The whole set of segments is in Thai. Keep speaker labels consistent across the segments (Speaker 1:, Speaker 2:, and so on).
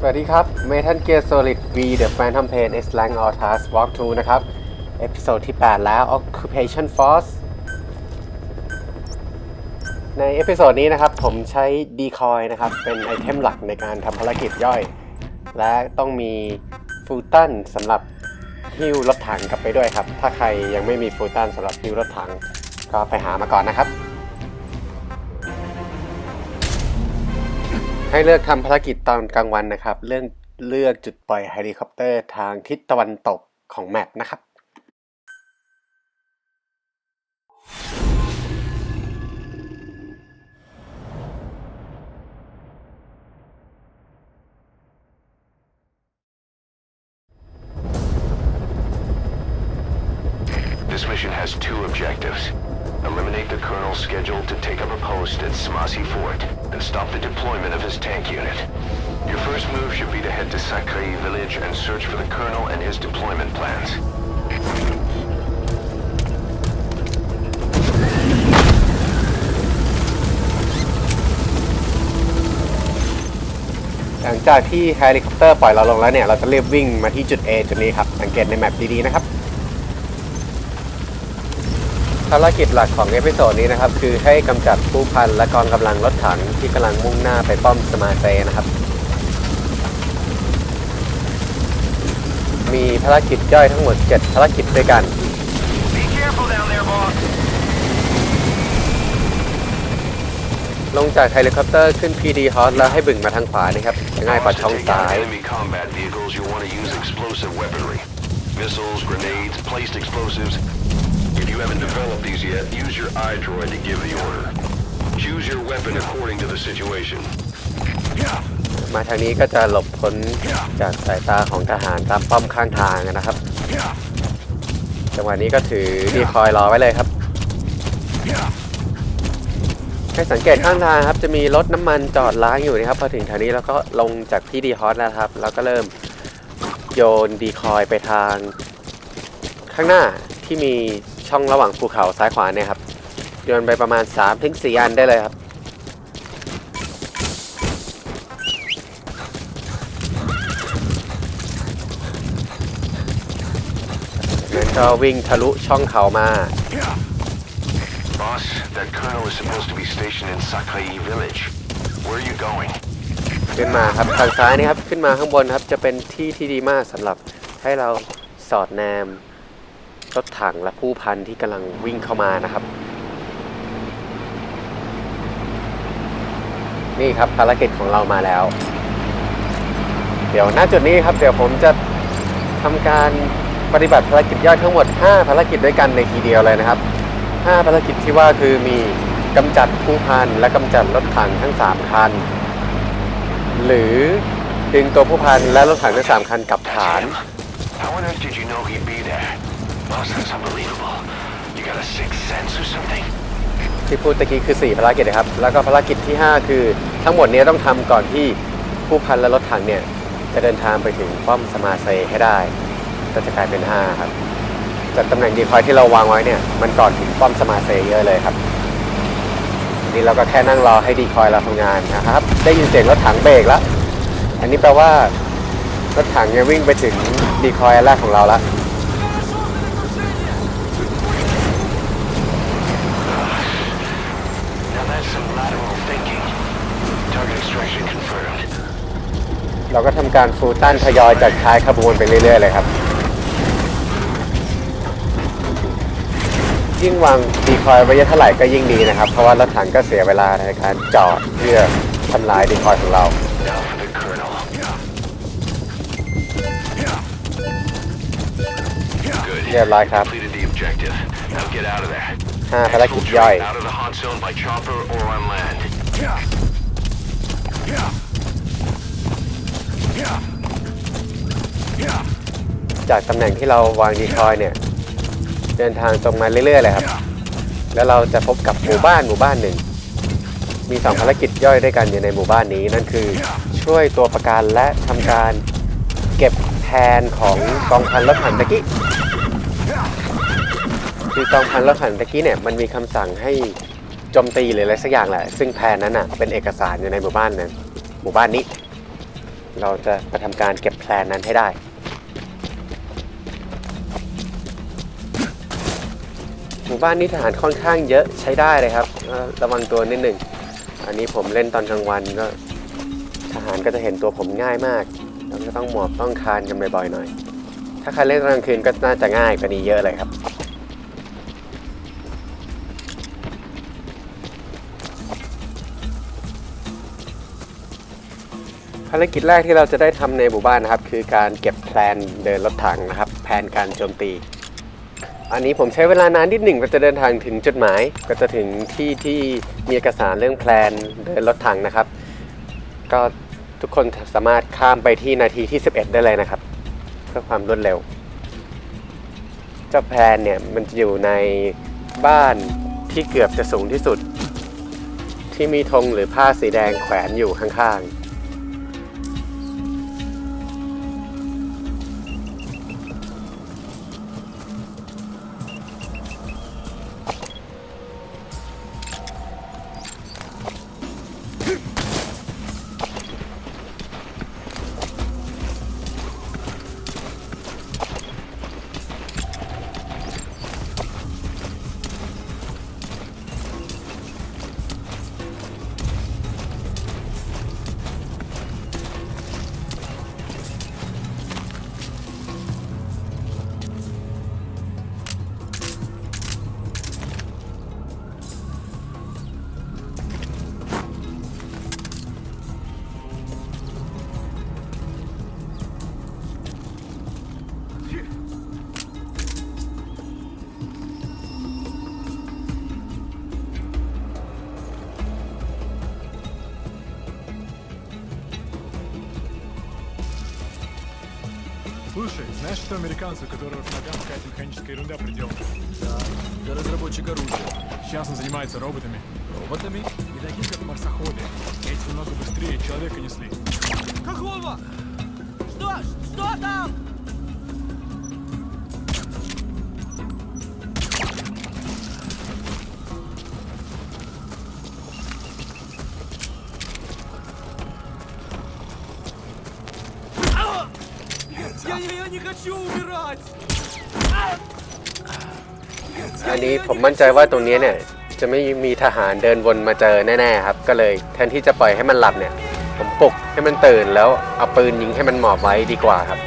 Speaker 1: สวัสดีครับ Metal Gear Solid V The Phantom Pain X Lang All Task Walk 2นะครับ เอพิโซดที่ 8 แล้ว Occupation Force ในเอพิโซดนี้นะครับ ผมใช้ Decoy นะครับ เป็นไอเทมหลักในการทำภารกิจย่อย และต้องมีฟูตันสำหรับฮิ้วรถถังกลับไปด้วยครับ ถ้าใครยังไม่มีฟูตันสำหรับฮิ้วรถถัง ก็ไปหามาก่อนนะครับ ให้เลือกทำภารกิจตอนกลางวันนะครับ เรื่องเลือกจุดปล่อยเฮลิคอปเตอร์ทางทิศตะวันตกของแมปนะครับ
Speaker 2: This mission has two objectives. Eliminate the colonel scheduled to take up a post at Smasi Fort and stop the deployment of his tank unit. Your first move should be to head to Sakrai village and search for the colonel and his deployment plans.
Speaker 1: หลังจากที่เฮลิคอปเตอร์ปล่อยเราลงแล้วเนี่ย เราจะรีบวิ่งมาที่จุด A จุดนี้ครับ สังเกตในแมปดีๆนะครับ ภารกิจหลักของเอพิโซดนี้นะครับ คือให้กำจัดผู้พันและกองกำลังรถถังที่กำลังมุ่งหน้าไปป้อมสมาเซนะครับ มีภารกิจย่อยทั้งหมด 7 ภารกิจด้วยกัน ลงจากเฮลิคอปเตอร์ขึ้น PD Hot แล้วให้บึ่งมาทางขวานี่ครับจะง่ายกว่าช่องซ้าย
Speaker 2: Missiles, grenades, placed explosives. You haven't developed these yet, use your iDroid to give the order. Choose your weapon according to the situation.
Speaker 1: มาทางนี้ก็จะหลบพ้นจากสายตาของทหารตามป้อมข้างทางนะครับ จังหวะนี้ก็ถือดีคอยรอไว้เลยครับ ให้สังเกตข้างทางครับ จะมีรถน้ำมันจอดล้างอยู่นะครับ พอถึงทางนี้แล้วก็ลงจากพี่ดีฮอตแล้วครับ แล้วก็เริ่มโยนดีคอยไปทางข้างหน้าที่มี ช่องระหว่างภูเขาซ้ายขวาเนี่ยครับโยนไปประมาณ3-4ถึง4อันได้เลยครับนั้นก็วิ่งทะลุช่องเขามา
Speaker 2: Boss, that colonel is supposed to be stationed in Sakai village. Where are you going?
Speaker 1: ขึ้นมาครับทางซ้ายนี่ครับ ขึ้นมาข้างบนครับจะเป็นที่ที่ดีมากสำหรับให้เราสอดแนม รถถังและผู้พันที่กำลังวิ่งเข้ามานะครับ นี่ครับภารกิจของเรามาแล้ว เดี๋ยวหน้าจุดนี้ครับ เดี๋ยวผมจะทำการปฏิบัติภารกิจย่อยทั้งหมด 5 ภารกิจด้วยกันในทีเดียวเลยนะครับ 5 ภารกิจที่ว่าคือมีกำจัดผู้พันและกำจัดรถถังทั้ง 3 คัน หรือดึงตัวผู้พันและรถถังทั้ง 3 คันกลับฐาน
Speaker 2: that's unbelievable. You got a sixth sense or something?
Speaker 1: ที่พูดตะกี้คือ 4 ภารกิจนะครับ แล้วก็ภารกิจที่ 5 คือทั้งหมดนี้ต้องทำก่อนที่ผู้พันและรถถังเนี่ย จะเดินทางไปถึงป้อมสมาเซให้ได้ ก็จะกลายเป็น 5 ครับจากตำแหน่งดีคอยที่เราวางไว้เนี่ย มันก่อนถึงป้อมสมาเซเยอะเลยครับนี่เราก็แค่นั่งรอให้ดีคอยเราทำงานนะครับ ได้ยินเสียงรถถังเบรกแล้ว อันนี้แปลว่ารถถังเนี่ยวิ่งไปถึงดีคอยอันแรกของเราแล้ว เราก็ทำการฟูตันทยอยจากท้ายขบวนไปเรื่อยๆเลยครับ ยิ่งวางดีคอยไว้เยอะเท่าไหร่ก็ยิ่งดีนะครับ เพราะว่ารถถังก็เสียเวลาในการจอดเพื่อทำลายดีคอยของเราเรียบร้อยครับ
Speaker 2: Completed the objective. Now get out of there.
Speaker 1: 5ภารกิจย่อย จากตำแหน่งที่เราวางดีคอยเนี่ย เดินทางตรงมาเรื่อยๆเลยครับ แล้วเราจะพบกับหมู่บ้านหมู่บ้านหนึ่ง มีสองภารกิจย่อยด้วยกันอยู่ในหมู่บ้านนี้นั่นคือ ช่วยตัวประกันและทำการเก็บแทนของกองพันรถถังตะกี้คือกองพันรถถังตะกี้เนี่ยมันมีคำสั่งให้โจมตีหรืออะไรสักอย่างแหละ ซึ่งแผนนั้นอะเป็นเอกสารอยู่ในหมู่บ้านนั้นหมู่บ้านนี้ เราจะมาทำการเก็บแพลนนั้นให้ได้ หมู่บ้านนี้ทหารค่อนข้างเยอะใช้ได้เลยครับ ระวังตัวนิดหนึ่ง อันนี้ผมเล่นตอนกลางวันก็ ทหารก็จะเห็นตัวผมง่ายมากแล้วก็ต้องหมอบต้องคานกันบ่อยๆหน่อย ถ้าใครเล่นตอนกลางคืนก็น่าจะง่ายกว่านี้เยอะเลยครับ ภารกิจแรกที่เราจะได้ทำในหมู่บ้านนะครับ คือการเก็บแพลนเดินรถถังนะครับ แผนการโจมตี อันนี้ผมใช้เวลานานนิดหนึ่งก็จะเดินทางถึงจุดหมาย ก็จะถึงที่ที่มีเอกสารเรื่องแพลนเดินรถถังนะครับ ก็ทุกคนสามารถข้ามไปที่นาทีที่ 11 ได้เลยนะครับ เพื่อความรวดเร็ว เจ้าแพลนเนี่ยมันจะอยู่ในบ้านที่เกือบจะสูงที่สุด ที่มีธงหรือผ้าสีแดงแขวนอยู่ข้างๆ
Speaker 3: что американцы, у которого к ногам какая-то механическая ерунда приделана?
Speaker 4: Да, это разработчик оружия.
Speaker 3: Сейчас он занимается роботами.
Speaker 4: Роботами?
Speaker 3: Не таким, как марсоходы. Эти намного быстрее человека несли.
Speaker 4: Какого? Что? Что там? хочу умирать!
Speaker 1: อันนี้ผมมั่นใจว่าตรงนี้เนี่ยจะไม่มีทหารเดินวนมาเจอแน่ๆครับ ก็เลยแทนที่จะปล่อยให้มันหลับเนี่ย ผมปลุกให้มันตื่นแล้วเอาปืนยิงให้มันหมอบไว้ดีกว่าครับ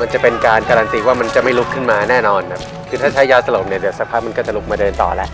Speaker 1: มันจะเป็นการการันตีว่ามันจะไม่ลุกขึ้นมาแน่นอนครับ คือถ้าใช้ยาสลบเนี่ยเดี๋ยวสักพักมันก็จะลุกมาเดินต่อแล้ว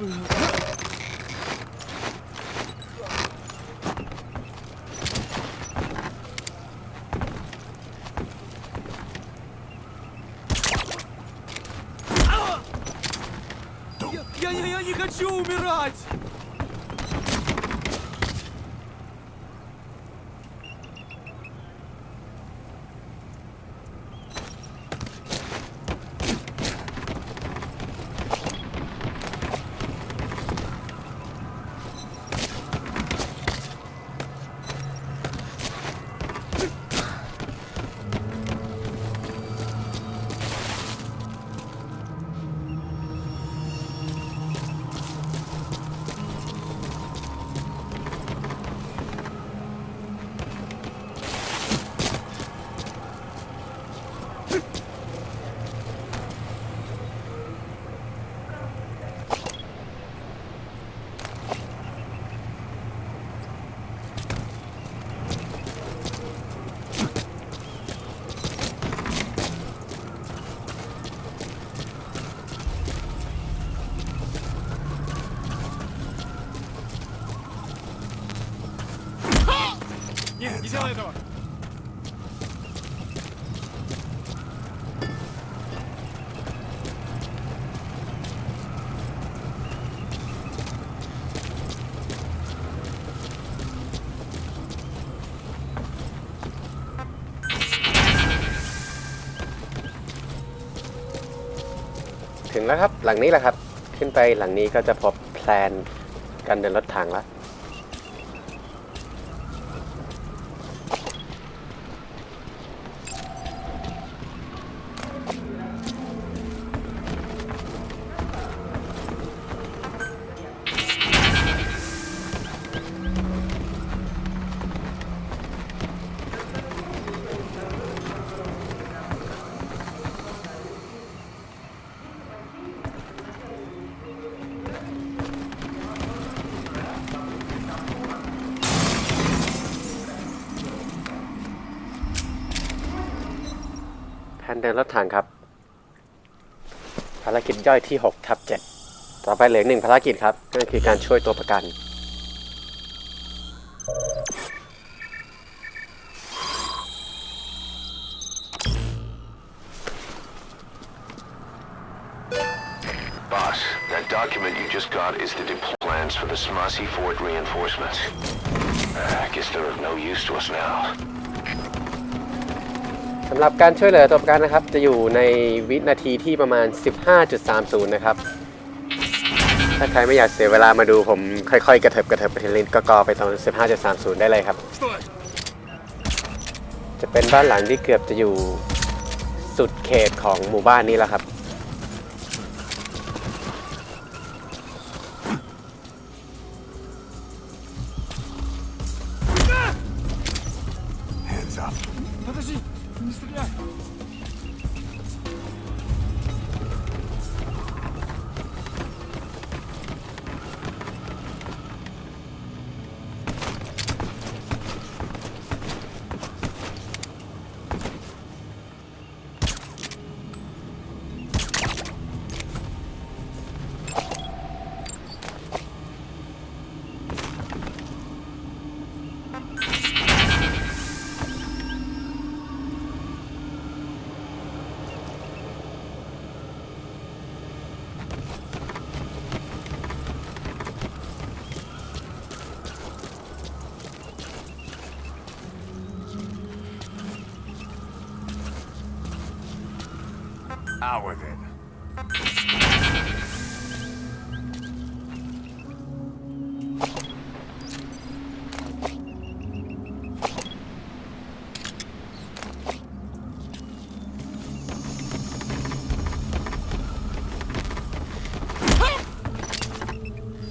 Speaker 4: Я, я, я не хочу умирать!
Speaker 1: งแล้วครับ หลังนี้แหละครับ ขึ้นไปหลังนี้ก็จะพบแพลนการเดินรถถังแล้ว เดินรถถังครับ ภารกิจย่อยที่6ทับ7ต่อไปเหลือหนึ่งภารกิจครับนั่นคือการช่วยตัวประกัน
Speaker 2: Boss, that document you just got is the deploy plans for the Smasi Fort reinforcements. I guess they're of no use to us now. ำ
Speaker 1: หรับการช่วยเหลือตัวประกันนะครับ จะอยู่ในวินาทีที่ประมาณ 15.30 นะครับ ถ้าใครไม่อยากเสียเวลามาดูผมค่อย ๆ กระเถิบกระเถิบไปทีละนิดก็กอไปตอน 15.30 ได้เลยครับ จะเป็นบ้านหลังที่เกือบจะอยู่สุดเขตของหมู่บ้านนี้แล้วครับ
Speaker 5: Out with it.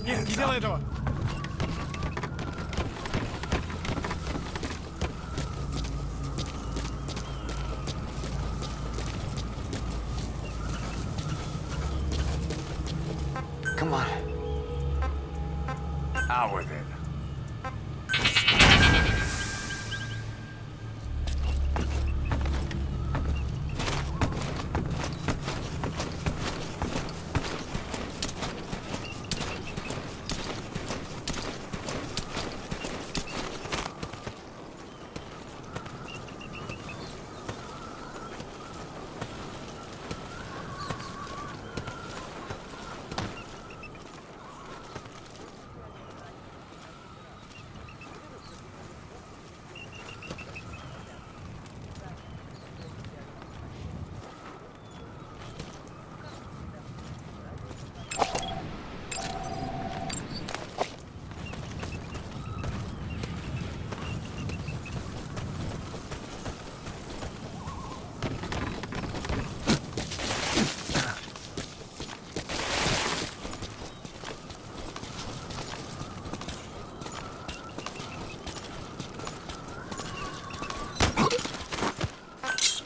Speaker 3: Нет, не делай этого!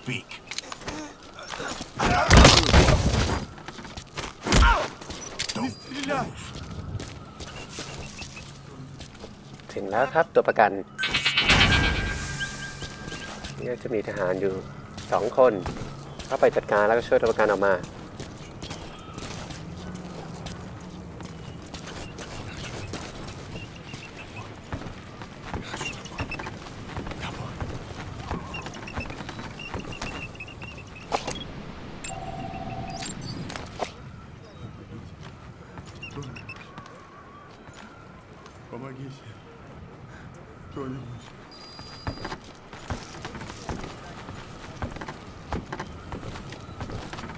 Speaker 1: ถึงแล้วครับตัวประกันนี่จะมีทหารอยู่สองคนเข้าไปจัดการแล้วก็ช่วยตัวประกันออกมา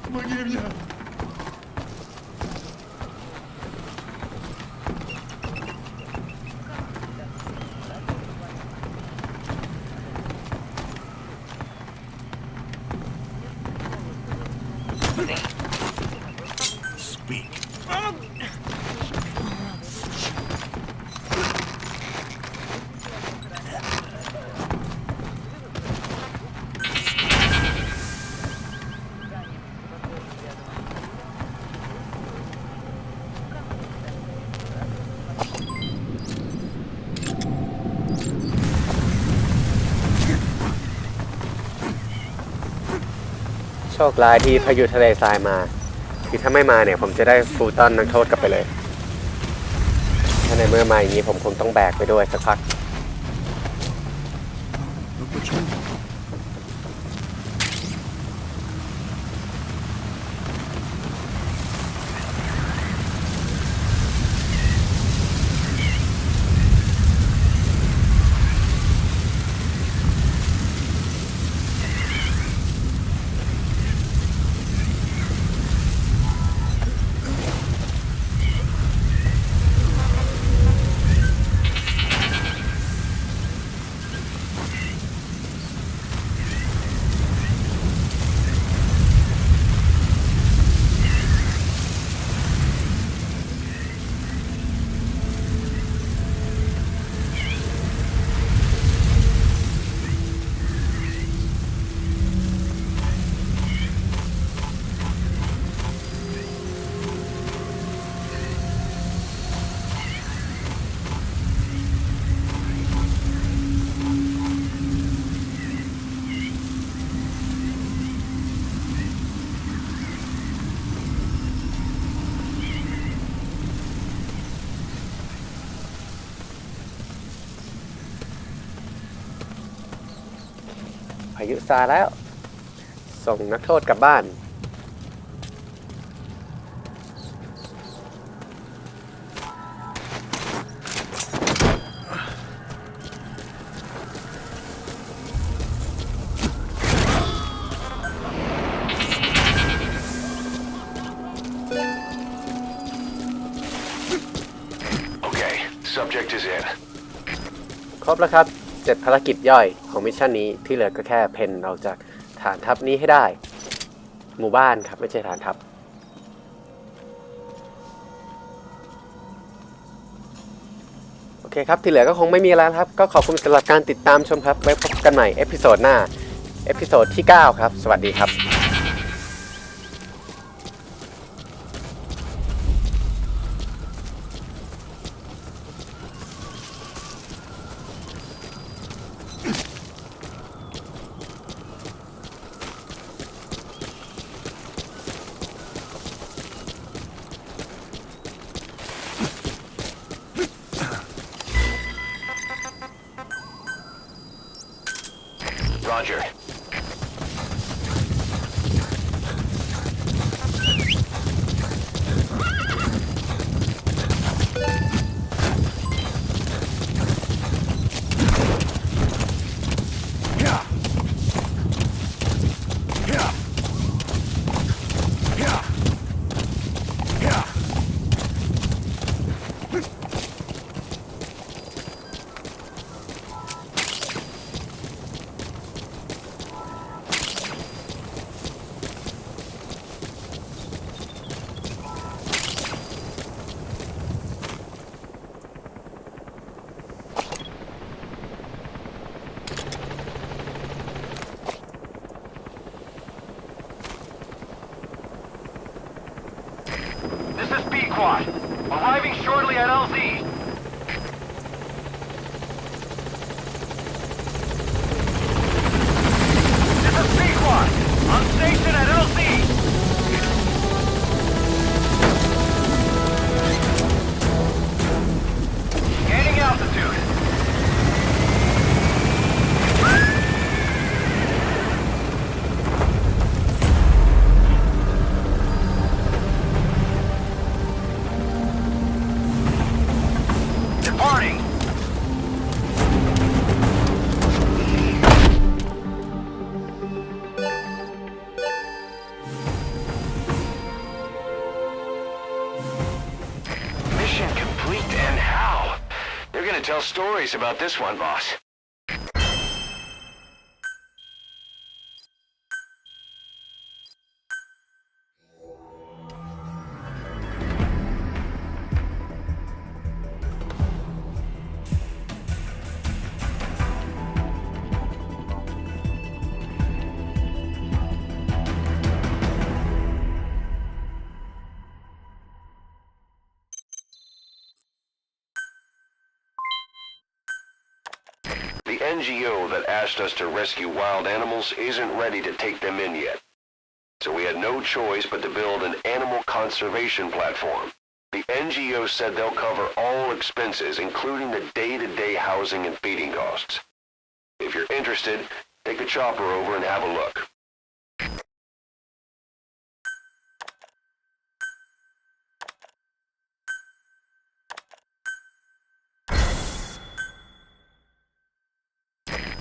Speaker 5: Aklıma
Speaker 1: giremeyeceğim. ชคร้ายที่พายุทะเลทรายมา คือถ้าไม่มาเนี่ย ผมจะได้ฟูตันนักโทษกลับไปเลย ถ้าในเมื่อมาอย่างนี้ผมคงต้องแบกไปด้วยสักพักายุซาแล้ว ส่งนักโทษกลับบ้าน
Speaker 2: Okay, subject is in.
Speaker 1: ครบแล้วครับ เจ็ดภารกิจย่อยของมิชชั่นนี้ที่เหลือก็แค่เพนออกจากฐานทัพนี้ให้ได้ หมู่บ้านครับไม่ใช่ฐานทัพโอเคครับที่เหลือก็คงไม่มีแล้วครับ ก็ขอบคุณสำหรับการติดตามชมครับไว้พบกันใหม่เอพิโซดหน้าเอพิโซดที่ 9 ครับ สวัสดีครับ
Speaker 2: Arriving shortly at LZ. To tell stories about this one, boss. Asked us to rescue wild animals isn't ready to take them in yet. So we had no choice but to build an animal conservation platform. The NGO said they'll cover all expenses, including the day-to-day housing and feeding costs. If you're interested, take a chopper over and have a look.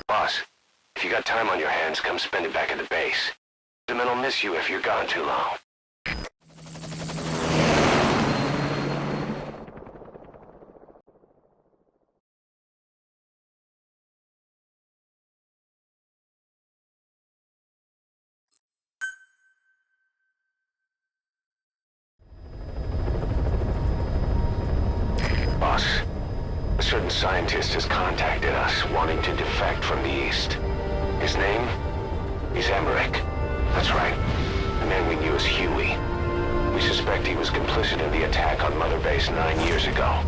Speaker 2: Boss, if you got time on your hands, come spend it back at the base. The men will miss you if you're gone too long. Scientist has contacted us wanting to defect from the east. His name? He's Emmerich. That's right. The man we knew as Huey. We suspect he was complicit in the attack on Mother Base nine years ago.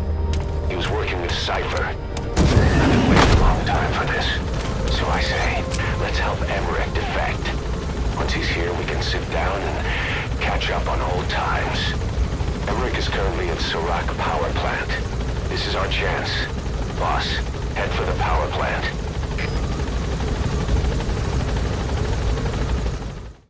Speaker 2: He was working with Cypher. I've been waiting a long time for this. So I say, let's help Emmerich defect. Once he's here, we can sit down and catch up on old times. Emmerich is currently at Serac Power Plant. This is our chance boss. Head for the power plant.